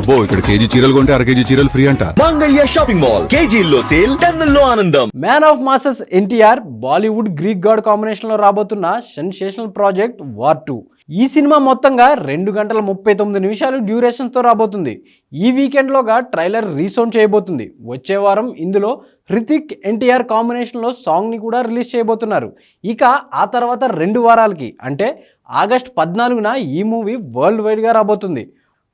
అబ్బో ఇక్కడ కేజీ చీరలు కొంటే అర కేజీ చీరలు ఫ్రీ అంట. Mangalya shopping mall. కేజీల్లో సేల్ టన్నుల్లో ఆనందం. Man of masses NTR Bollywood Greek god కాంబినేషన్లో రాబోతున్న సెన్సేషనల్ ప్రాజెక్ట్ వార్ టూ. ఈ సినిమా మొత్తంగా రెండు గంటల ముప్పై తొమ్మిది నిమిషాలు డ్యూరేషన్తో రాబోతుంది. ఈ వీకెండ్లోగా ట్రైలర్ రీసౌండ్ చేయబోతుంది. వచ్చే వారం ఇందులో హృతిక్ ఎన్టీఆర్ కాంబినేషన్లో సాంగ్ని కూడా రిలీజ్ చేయబోతున్నారు. ఇక ఆ తర్వాత రెండు వారాలకి అంటే ఆగస్ట్ పద్నాలుగున ఈ మూవీ వరల్డ్ వైడ్గా రాబోతుంది.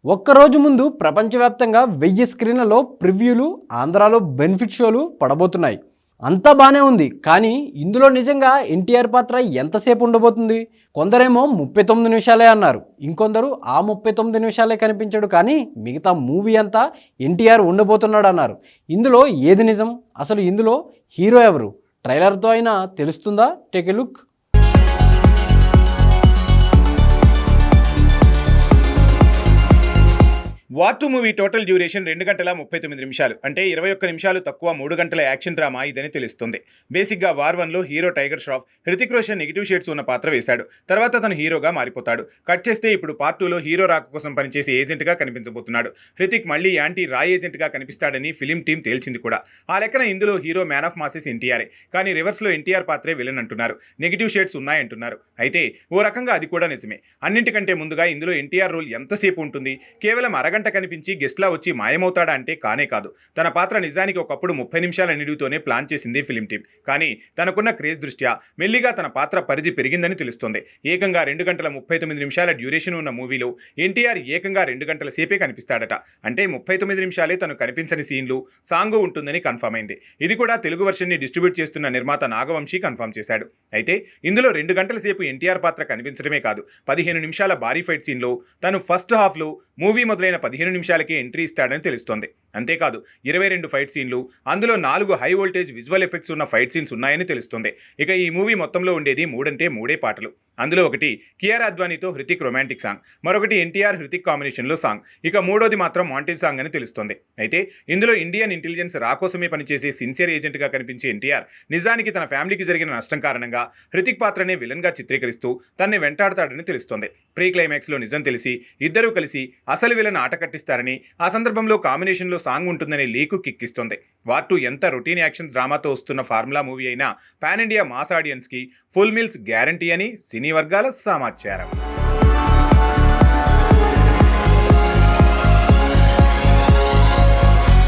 ఒక్కరోజు ముందు ప్రపంచవ్యాప్తంగా వెయ్యి స్క్రీన్లలో ప్రివ్యూలు ఆంధ్రాలో బెనిఫిట్ షోలు పడబోతున్నాయి. అంతా బాగానే ఉంది కానీ ఇందులో నిజంగా ఎన్టీఆర్ పాత్ర ఎంతసేపు ఉండబోతుంది? కొందరేమో ముప్పై తొమ్మిది నిమిషాలే అన్నారు. ఇంకొందరు ఆ ముప్పై తొమ్మిది నిమిషాలే కనిపించాడు కానీ మిగతా మూవీ అంతా ఎన్టీఆర్ ఉండబోతున్నాడు అన్నారు ఇందులో ఏది నిజం? అసలు ఇందులో హీరో ఎవరు? ట్రైలర్తో అయినా తెలుస్తుందా? Take a look. War two movie total duration రెండు గంటల ముప్పై తొమ్మిది నిమిషాలు. అంటే ఇరవై ఒక్క నిమిషాలు తక్కువ మూడు గంటల యాక్షన్ డ్రామా ఇదని తెలుస్తుంది. బేసిక్గా వార్ వన్లో hero Tiger Shroff Hrithik Roshan negative shades ఉన్న పాత్ర వేశాడు. తర్వాత తను హీరోగా మారిపోతాడు. కట్ చేస్తే ఇప్పుడు పార్ట్ టూలో హీరో రాక కోసం పనిచేసే ఏజెంట్గా కనిపించబోతున్నాడు. హృతిక్ మళ్ళీ యాంటీ రాయ్ ఏజెంట్గా కనిపిస్తాడని ఫిలిం టీం తేల్చింది కూడా. ఆ లెక్కన ఇందులో హీరో మ్యాన్ ఆఫ్ మాసెస్ ఎన్టీఆరే. కానీ రివర్స్లో ఎన్టీఆర్ పాత్రే విలన్ అంటున్నారు. నెగిటివ్ షేడ్స్ ఉన్నాయంటున్నారు. అయితే ఓ రకంగా అది కూడా నిజమే. అన్నింటికంటే ముందుగా ఇందులో ఎన్టీఆర్ రోల్ ఎంతసేపు ఉంటుంది? కేవలం అరగంట కనిపించి గెస్ట్లా వచ్చి మాయమవుతాడా అంటే కానే కాదు. తన పాత్ర నిజానికి ఒకప్పుడు ముప్పై నిమిషాల నిడివితోనే ప్లాన్ చేసింది ఫిలిం టీం కానీ తనకున్న క్రేజ్ దృష్ట్యా మెల్లిగా తన పాత్ర పరిధి పెరిగిందని తెలుస్తోంది. ఏకంగా రెండు గంటల ముప్పై తొమ్మిది నిమిషాల డ్యూరేషన్ ఉన్న మూవీలో ఎన్టీఆర్ ఏకంగా రెండు గంటల సేపే కనిపిస్తాడట. అంటే ముప్పై తొమ్మిది నిమిషాలే తను కనిపించని సీన్లు సాంగ్ ఉంటుందని కన్ఫర్మ్ అయింది. ఇది కూడా తెలుగు వర్షన్ని డిస్ట్రిబ్యూట్ చేస్తున్న నిర్మాత నాగవంశీ కన్ఫర్మ్ చేశాడు. అయితే ఇందులో రెండు గంటల సేపు ఎన్టీఆర్ పాత్ర కనిపించడమే కాదు పదిహేను నిమిషాల భారీ ఫైట్ సీన్లో తను ఫస్ట్ హాఫ్లో మూవీ మొదలైన పదిహేను నిమిషాలకే ఎంట్రీ ఇస్తాడని తెలుస్తోంది. అంతేకాదు ఇరవై రెండు ఫైట్ సీన్లు అందులో నాలుగు హై వోల్టేజ్ విజువల్ ఎఫెక్ట్స్ ఉన్న ఫైట్ సీన్స్ ఉన్నాయని తెలుస్తుంది. ఇక ఈ మూవీ మొత్తంలో ఉండేది మూడంటే మూడే పాటలు. అందులో ఒకటి కియార్ అద్వానీతో హృతిక్ రొమాంటిక్ సాంగ్ మరొకటి ఎన్టీఆర్ హృతిక్ కాంబినేషన్లో సాంగ్ ఇక మూడోది మాత్రం మాంటేజ్ సాంగ్ అని తెలుస్తుంది. అయితే ఇందులో ఇండియన్ ఇంటెలిజెన్స్ రాకోసమే పనిచేసే సిన్సియర్ ఏజెంట్గా కనిపించే ఎన్టీఆర్ నిజానికి తన ఫ్యామిలీకి జరిగిన నష్టం కారణంగా హృతిక్ పాత్రనే విలన్గా చిత్రీకరిస్తూ తన్ని వెంటాడతాడని తెలుస్తోంది. ప్రీ క్లైమాక్స్లో నిజం తెలిసి ఇద్దరూ కలిసి అసలు వీళ్ళని ఆట కట్టిస్తారని ఆ సందర్భంలో కాంబినేషన్లో సాంగ్ ఉంటుందనే లీకు కిక్కిస్తుంది. వార్ టూ ఎంత రొటీన్ యాక్షన్ డ్రామాతో వస్తున్న ఫార్ములా మూవీ అయినా పాన్ ఇండియా మాస్ ఆడియన్స్కి ఫుల్ మీల్స్ గ్యారంటీ అని సినీ వర్గాల సమాచారం.